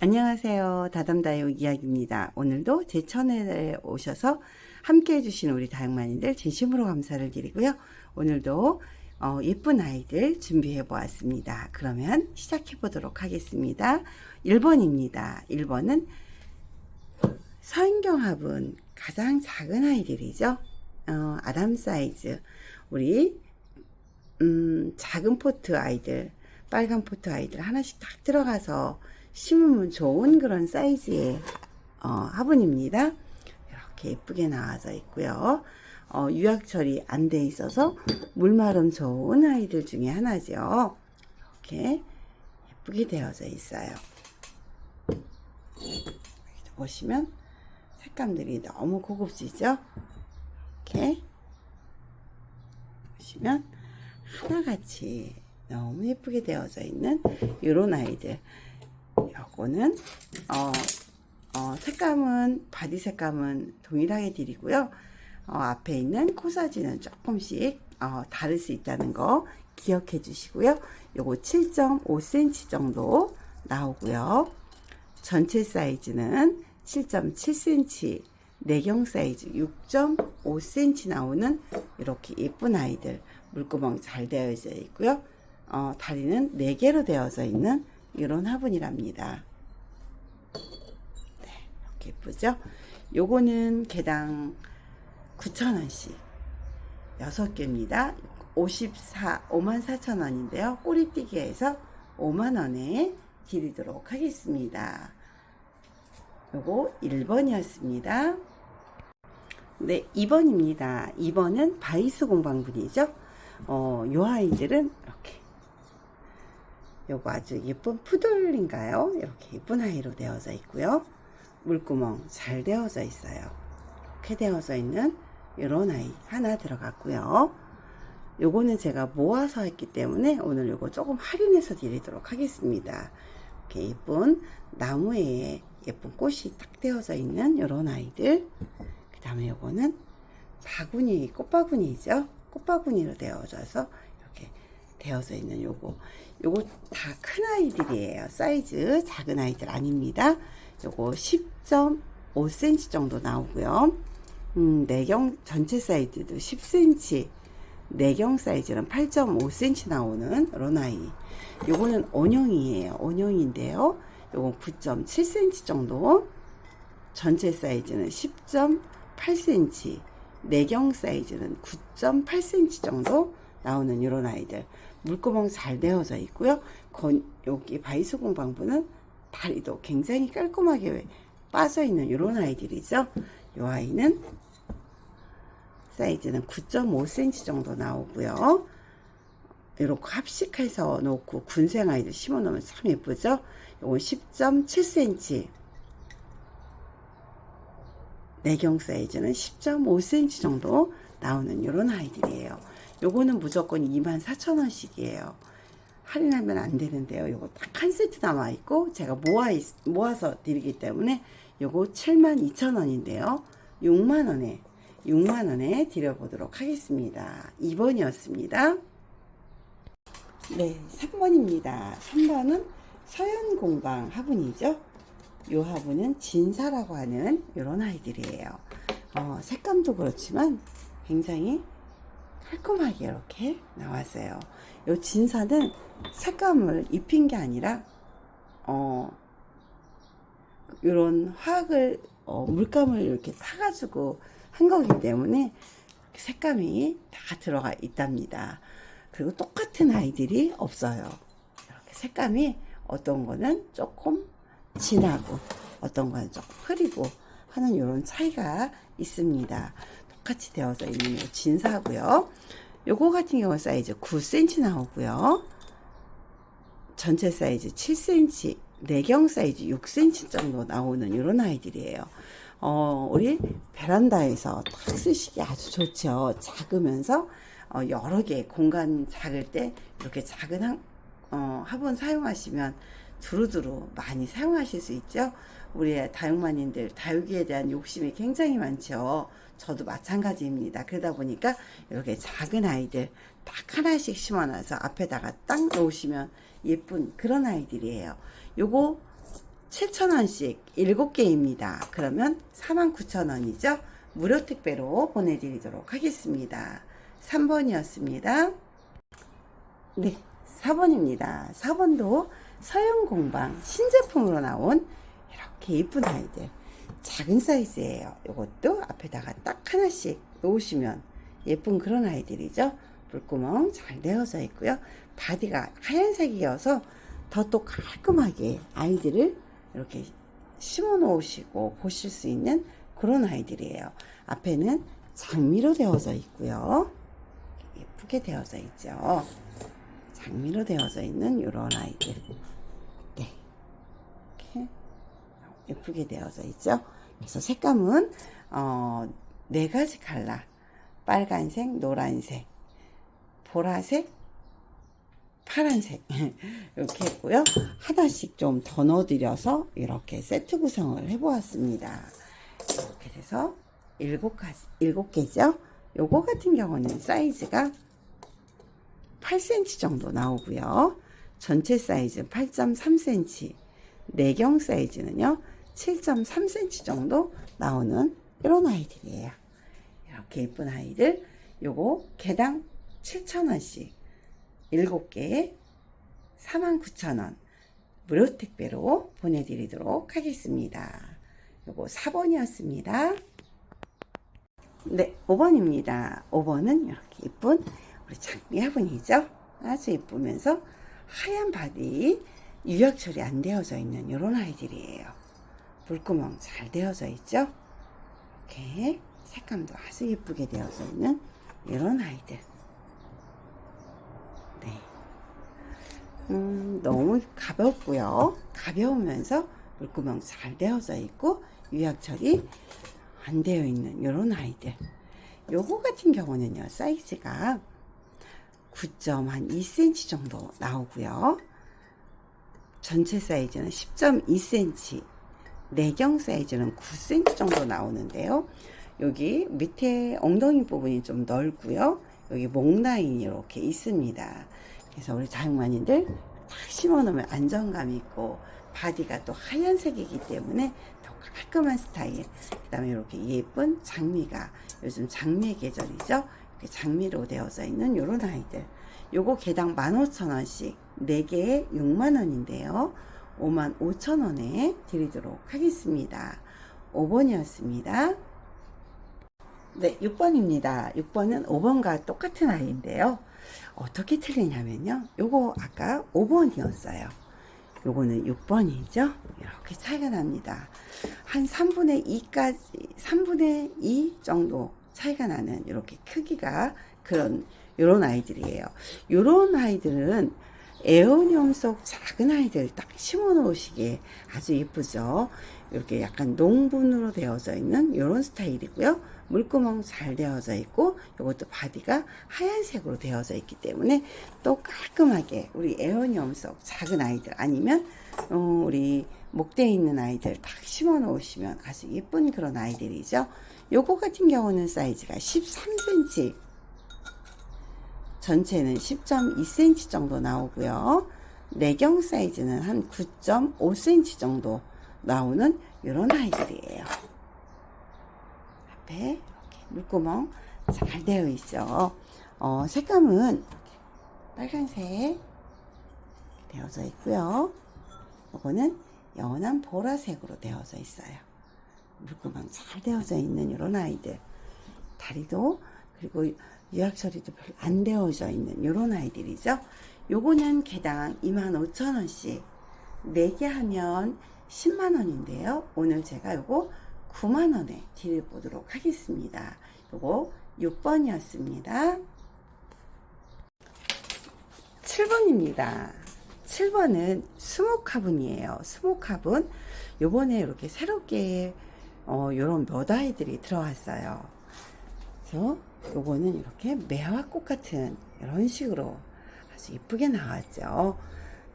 안녕하세요. 다담다요 이야기입니다. 오늘도 제 채널에 오셔서 함께 해주신 우리 다육마님들 진심으로 감사를 드리고요. 오늘도 어, 예쁜 아이들 준비해 보았습니다. 그러면 시작해 보도록 하겠습니다. 1번입니다. 1번은 서인경합은 가장 작은 아이들이죠. 어, 아담 사이즈. 우리 음, 작은 포트 아이들, 빨간 포트 아이들 하나씩 딱 들어가서 심으면 좋은 그런 사이즈의 어, 화분입니다. 이렇게 예쁘게 나와져 있고요. 어, 유약 처리 안 돼 있어서 물마름 좋은 아이들 중에 하나죠. 이렇게 예쁘게 되어져 있어요. 보시면 색감들이 너무 고급지죠? 이렇게 보시면 하나같이 너무 예쁘게 되어져 있는 이런 아이들. 요거는 어, 어, 색감은 바디 색감은 동일하게 드리고요. 어, 앞에 있는 코 사진은 조금씩 어, 다를 수 있다는 거 기억해 주시고요. 요거 7.5cm 정도 나오고요. 전체 사이즈는 7.7cm, 내경 사이즈 6.5cm 나오는 이렇게 예쁜 아이들 물구멍 잘 되어져 있고요. 어, 다리는 4개로 되어져 있는 이런 화분이랍니다. 네, 이렇게 예쁘죠? 요거는 개당 9,000원씩 6개입니다. 54, 54,000원인데요. 꼬리띠기에서 5만원에 드리도록 하겠습니다. 요거 1번이었습니다. 네, 2번입니다. 2번은 바이스 공방분이죠. 어, 요 아이들은 이렇게 요거 아주 예쁜 푸들인가요? 이렇게 예쁜 아이로 되어져 있고요. 물구멍 잘 되어져 있어요. 이렇게 되어져 있는 이런 아이 하나 들어갔고요. 요거는 제가 모아서 했기 때문에 오늘 요거 조금 할인해서 드리도록 하겠습니다. 이렇게 예쁜 나무에 예쁜 꽃이 딱 되어져 있는 이런 아이들. 그 다음에 요거는 바구니, 꽃바구니죠. 꽃바구니로 되어져서 이렇게 되어져 있는 요거. 요거 다 큰 아이들이에요. 사이즈 작은 아이들 아닙니다. 요거 10.5cm 정도 나오고요. 음, 내경 전체 사이즈도 10cm, 내경 사이즈는 8.5cm 나오는 이런 아이. 요거는 온형이에요. 온형인데요. 요건 9.7cm 정도. 전체 사이즈는 10.8cm, 내경 사이즈는 9.8cm 정도 나오는 이런 아이들. 물구멍 잘 되어져 있고요. 건, 여기 바이스 공방부는 다리도 굉장히 깔끔하게 빠져 있는 이런 아이들이죠. 이 아이는 사이즈는 9.5cm 정도 나오고요. 이렇게 합식해서 놓고 군생 아이들 심어 놓으면 참 예쁘죠? 이건 10.7cm. 내경 사이즈는 10.5cm 정도 나오는 이런 아이들이에요. 요거는 무조건 24,000원씩이에요. 할인하면 안 되는데요. 요거 딱 한 세트 남아 있고 제가 모아 있, 모아서 드리기 때문에 요거 72,000원인데요. 6만 원에 6만 원에 드려보도록 하겠습니다. 2번이었습니다. 네, 3번입니다. 3번은 서현공방 화분이죠. 요 화분은 진사라고 하는 이런 아이들이에요. 어, 색감도 그렇지만 굉장히 깔끔하게 이렇게 나왔어요. 요 진사는 색감을 입힌 게 아니라 어 이런 화학을 어, 물감을 이렇게 타가지고 한 거기 때문에 색감이 다 들어가 있답니다. 그리고 똑같은 아이들이 없어요. 이렇게 색감이 어떤 거는 조금 진하고 어떤 거는 조금 흐리고 하는 이런 차이가 있습니다. 똑같이 되어져 있는 요 진사고요. 요거 같은 경우 사이즈 9cm 나오고요. 전체 사이즈 7cm, 내경 사이즈 6cm 정도 나오는 이런 아이들이에요. 어, 우리 베란다에서 딱 쓰시기 아주 좋죠. 작으면서 어, 여러 개 공간 작을 때 이렇게 작은 한, 어, 화분 사용하시면 두루두루 많이 사용하실 수 있죠. 우리 다육마님들 다육이에 대한 욕심이 굉장히 많죠. 저도 마찬가지입니다. 그러다 보니까 이렇게 작은 아이들 딱 하나씩 심어놔서 앞에다가 딱 놓으시면 예쁜 그런 아이들이에요. 요거 7,000원씩 7개입니다. 그러면 49,000원이죠. 무료 택배로 보내드리도록 하겠습니다. 3번이었습니다. 네, 4번입니다. 4번도 서영공방 신제품으로 나온 이렇게 예쁜 아이들. 작은 사이즈예요. 이것도 앞에다가 딱 하나씩 놓으시면 예쁜 그런 아이들이죠. 물구멍 잘 되어져 있고요. 바디가 하얀색이어서 더 또 깔끔하게 아이들을 이렇게 심어 놓으시고 보실 수 있는 그런 아이들이에요. 앞에는 장미로 되어져 있고요. 예쁘게 되어져 있죠. 장미로 되어져 있는 이런 아이들. 네. 이렇게 예쁘게 되어져 있죠. 그래서 색감은 어, 네 가지 컬러. 빨간색, 노란색, 보라색, 파란색 이렇게 했고요. 하나씩 좀 더 넣어드려서 이렇게 세트 구성을 해보았습니다. 이렇게 돼서 일곱 가지, 일곱 개죠. 요거 같은 경우는 사이즈가 8cm 정도 나오고요. 전체 사이즈 8.3cm, 내경 사이즈는요 7.3cm 정도 나오는 이런 아이들이에요. 이렇게 예쁜 아이들, 요거 개당 7,000원씩 7개에 49,000원 무료 택배로 보내드리도록 하겠습니다. 요거 4번이었습니다. 네, 5번입니다. 5번은 이렇게 예쁜 우리 장미 화분이죠. 아주 예쁘면서 하얀 바디 유약 처리 안 되어져 있는 이런 아이들이에요. 물구멍 잘 되어져 있죠. 이렇게 색감도 아주 예쁘게 되어져 있는 이런 아이들. 네. 음, 너무 가볍고요. 가벼우면서 물구멍 잘 되어져 있고 유약 처리 안 되어 있는 이런 아이들. 요거 같은 경우는요, 사이즈가 9.2cm 정도 나오고요. 전체 사이즈는 10.2cm, 내경 사이즈는 9cm 정도 나오는데요. 여기 밑에 엉덩이 부분이 좀 넓고요. 여기 목 라인이 이렇게 있습니다. 그래서 우리 자영만이들 딱 심어 놓으면 안정감 있고 바디가 또 하얀색이기 때문에 더 깔끔한 스타일. 그 다음에 이렇게 예쁜 장미가 요즘 장미의 계절이죠. 이렇게 장미로 되어져 있는 이런 아이들. 요거 개당 15,000원씩 4개에 6만원인데요. 55,000원에 드리도록 하겠습니다. 5번이었습니다. 네, 6번입니다. 6번은 5번과 똑같은 아이인데요. 어떻게 틀리냐면요. 요거 아까 5번이었어요. 요거는 6번이죠. 이렇게 차이가 납니다. 한 3분의 2까지, 3분의 2 정도 차이가 나는 이렇게 크기가 그런, 요런 아이들이에요. 요런 아이들은 에어니엄 속 작은 아이들 딱 심어 놓으시기에 아주 예쁘죠. 이렇게 약간 농분으로 되어져 있는 이런 스타일이고요. 물구멍 잘 되어져 있고 이것도 바디가 하얀색으로 되어져 있기 때문에 또 깔끔하게 우리 에어니엄 속 작은 아이들 아니면 어, 우리 목대에 있는 아이들 딱 심어 놓으시면 아주 예쁜 그런 아이들이죠. 요거 같은 경우는 사이즈가 13cm 전체는 10.2cm 정도 나오고요. 내경 사이즈는 한 9.5cm 정도 나오는 이런 아이들이에요. 앞에 이렇게 물구멍 잘 되어 있죠. 어, 색감은 이렇게 빨간색 되어져 있고요. 이거는 연한 보라색으로 되어져 있어요. 물구멍 잘 되어져 있는 이런 아이들. 다리도 그리고 유약 처리도 별로 안 되어져 있는 이런 아이들이죠. 요거는 개당 25,000원씩 4개 하면 10만원인데요. 오늘 제가 요거 9만원에 드려보도록 하겠습니다. 요거 6번이었습니다. 7번입니다. 7번은 스모카분이에요. 스모카분. 요번에 이렇게 새롭게 어, 요런 몇 아이들이 들어왔어요. 그래서 요거는 이렇게 매화꽃 같은 이런 식으로 아주 이쁘게 나왔죠.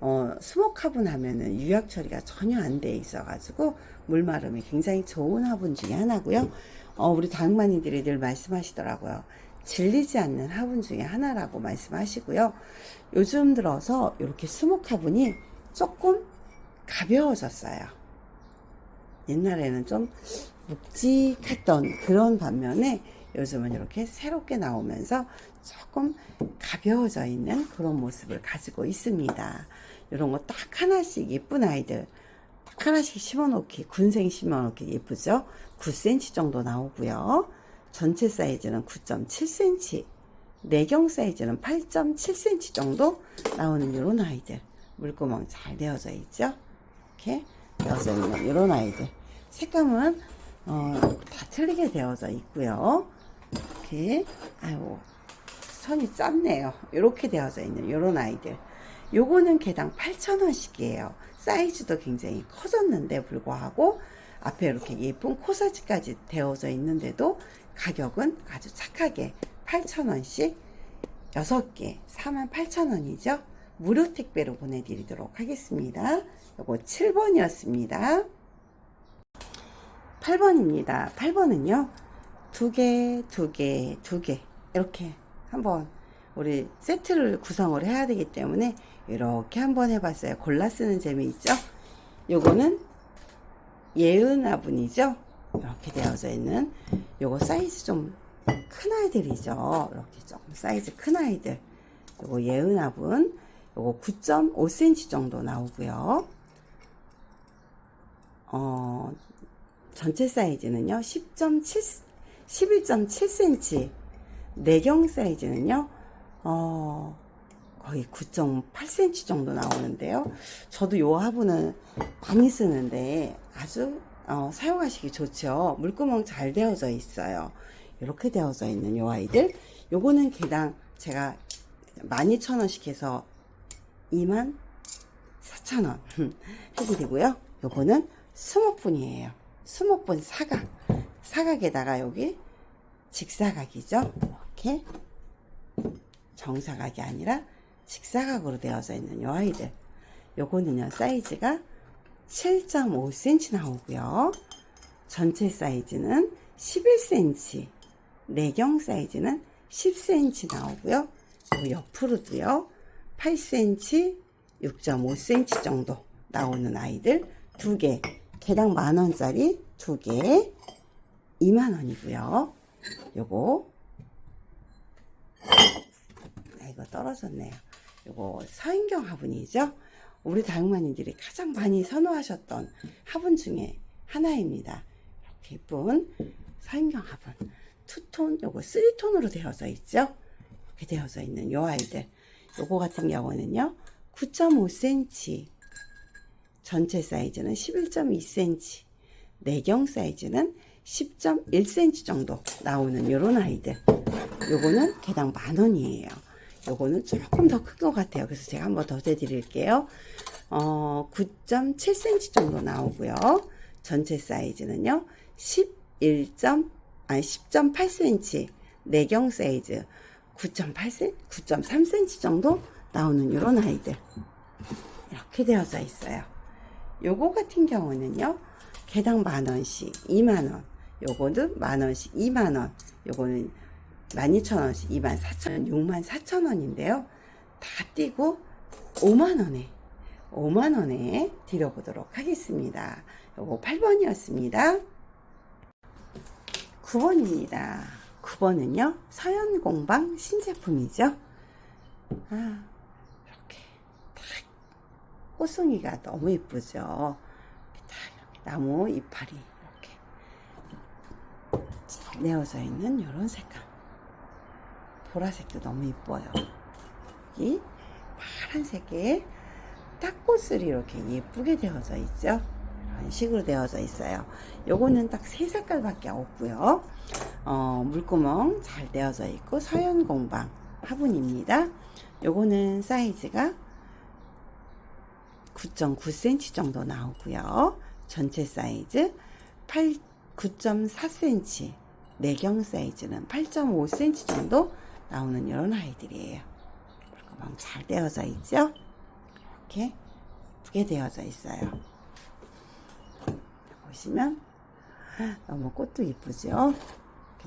어, 수목화분 하면은 유약 처리가 전혀 안 돼 있어 가지고 물 마름이 굉장히 좋은 화분 중에 하나고요. 어, 우리 다육마니들이 늘 말씀하시더라고요. 질리지 않는 화분 중에 하나라고 말씀하시고요. 요즘 들어서 이렇게 수목 화분이 조금 가벼워졌어요. 옛날에는 좀 묵직했던 그런 반면에 요즘은 이렇게 새롭게 나오면서 조금 가벼워져 있는 그런 모습을 가지고 있습니다. 이런 거 딱 하나씩 예쁜 아이들 딱 하나씩 심어놓기 군생 심어놓기 예쁘죠? 9cm 정도 나오고요. 전체 사이즈는 9.7cm 내경 사이즈는 8.7cm 정도 나오는 이런 아이들 물구멍 잘 되어져 있죠? 이렇게 있는 이런 아이들 색감은 어, 다 틀리게 되어져 있고요. 이렇게 아유 선이 짧네요. 이렇게 되어져 있는 이런 아이들. 요거는 개당 8,000원씩이에요. 사이즈도 굉장히 커졌는데 불구하고 앞에 이렇게 예쁜 코사지까지 되어져 있는데도 가격은 아주 착하게 8,000원씩 6개 48,000원이죠. 무료 택배로 보내드리도록 하겠습니다. 요거 7번이었습니다. 8번입니다. 8번은요. 두 개, 두 개, 두 개. 이렇게 한번 우리 세트를 구성을 해야 되기 때문에 이렇게 한번 해봤어요. 골라 쓰는 재미 있죠? 요거는 예은화분이죠? 이렇게 되어져 있는 요거 사이즈 좀 큰 아이들이죠. 이렇게 좀 사이즈 큰 아이들. 요거 예은화분. 요거 9.5cm 정도 나오고요. 어, 전체 사이즈는요, 10.7, 11.7cm. 내경 사이즈는요, 어, 거의 9.8cm 정도 나오는데요. 저도 요 화분은 많이 쓰는데 아주 어, 사용하시기 좋죠. 물구멍 잘 되어져 있어요. 이렇게 되어져 있는 요 아이들. 요거는 개당 제가 12,000원씩 해서 2만 4,000원 해드리고요. 요거는 수목분이에요. 수목분 사각. 사각에다가 여기 직사각이죠. 이렇게 정사각이 아니라 직사각으로 되어져 있는 요 아이들. 요거는요, 사이즈가 7.5cm 나오고요. 전체 사이즈는 11cm. 내경 사이즈는 10cm 나오고요. 요 옆으로도요. 8cm, 6.5cm 정도 나오는 아이들 두 개. 개당 만 원짜리 두 개. 2만 원이고요. 요거 아, 이거 떨어졌네요. 요거 서인경 화분이죠. 우리 다육마님들이 가장 많이 선호하셨던 화분 중에 하나입니다. 이렇게 예쁜 서인경 화분. 투톤, 요거 쓰리톤으로 되어져 있죠. 이렇게 되어져 있는 요 아이들. 요거 같은 경우는요. 9.5cm. 전체 사이즈는 11.2cm. 내경 사이즈는 10.1cm 정도 나오는 요런 아이들. 요거는 개당 만 원이에요. 요거는 조금 더 큰 것 같아요. 그래서 제가 한번 더 재드릴게요. 어, 9.7cm 정도 나오고요. 전체 사이즈는요, 11. 아니 10.8cm 내경 사이즈 9.8cm, 9.3cm 정도 나오는 이런 아이들 이렇게 되어져 있어요. 요거 같은 경우는요, 개당 만 원씩 2만 원. 요거는 만 원씩 2만 원. 요거는 12,000원씩 2만 4천 6만 4천 원인데요. 다 띄고 5만 원에 5만 원에 드려보도록 하겠습니다. 요거 8번이었습니다. 9번입니다. 9번은요, 서현공방 신제품이죠. 아, 이렇게 딱 꽃송이가 너무 예쁘죠. 이렇게 나무 이파리 이렇게 잘 내어져 있는 이런 색감. 보라색도 너무 이뻐요. 이 파란색에 딱꽃을 이렇게 예쁘게 되어져 있죠. 식으로 되어져 있어요. 요거는 딱 세 색깔밖에 없고요. 어, 물구멍 잘 되어져 있고 서현 공방 화분입니다. 요거는 사이즈가 9.9cm 정도 나오고요. 전체 사이즈 8, 9.4cm, 내경 사이즈는 8.5cm 정도 나오는 이런 아이들이에요. 물구멍 잘 되어져 있죠? 이렇게 예쁘게 되어져 있어요. 보시면 너무 꽃도 이쁘죠?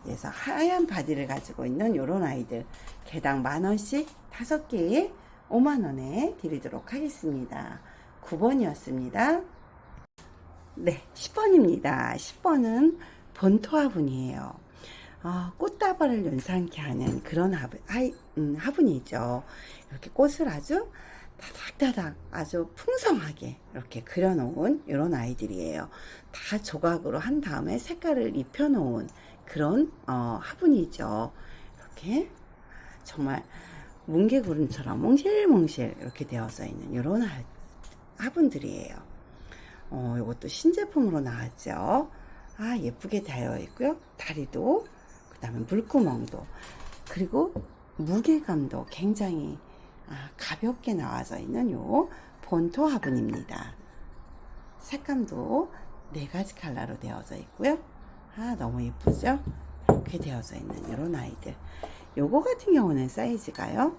그래서 하얀 바디를 가지고 있는 요런 아이들 개당 만원씩 다섯 개에 5만원에 드리도록 하겠습니다. 9번이었습니다. 네, 10번입니다. 10번은 본토 화분이에요. 어, 꽃다발을 연상케 하는 그런 화분, 아이, 음, 화분이죠. 이렇게 꽃을 아주 다닥다닥 아주 풍성하게 이렇게 그려놓은 이런 아이들이에요. 다 조각으로 한 다음에 색깔을 입혀놓은 그런 어, 화분이죠. 이렇게 정말 뭉게구름처럼 몽실몽실 이렇게 되어져 있는 이런 화- 화분들이에요. 어, 이것도 신제품으로 나왔죠. 아, 예쁘게 되어 있고요. 다리도, 그 다음에 물구멍도, 그리고 무게감도 굉장히 아, 가볍게 나와져 있는 요 본토 화분입니다. 색감도 네 가지 컬러로 되어져 있고요. 아, 너무 예쁘죠? 이렇게 되어져 있는 이런 아이들. 요거 같은 경우는 사이즈가요.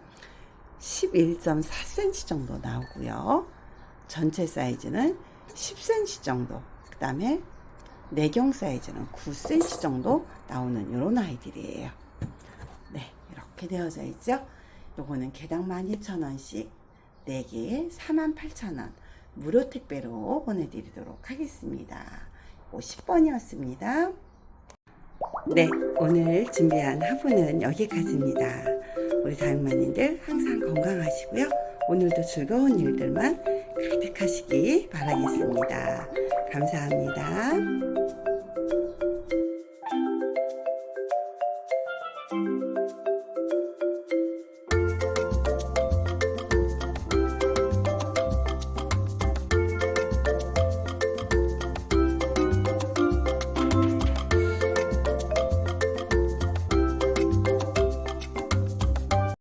11.4cm 정도 나오고요. 전체 사이즈는 10cm 정도. 그 다음에 내경 사이즈는 9cm 정도 나오는 이런 아이들이에요. 네, 이렇게 되어져 있죠. 요거는 개당 12,000원씩 4개에 48,000원 무료 택배로 보내드리도록 하겠습니다. 50번이었습니다. 네, 오늘 준비한 화분은 여기까지입니다. 우리 다육마님들 항상 건강하시고요. 오늘도 즐거운 일들만 가득하시기 바라겠습니다. 감사합니다.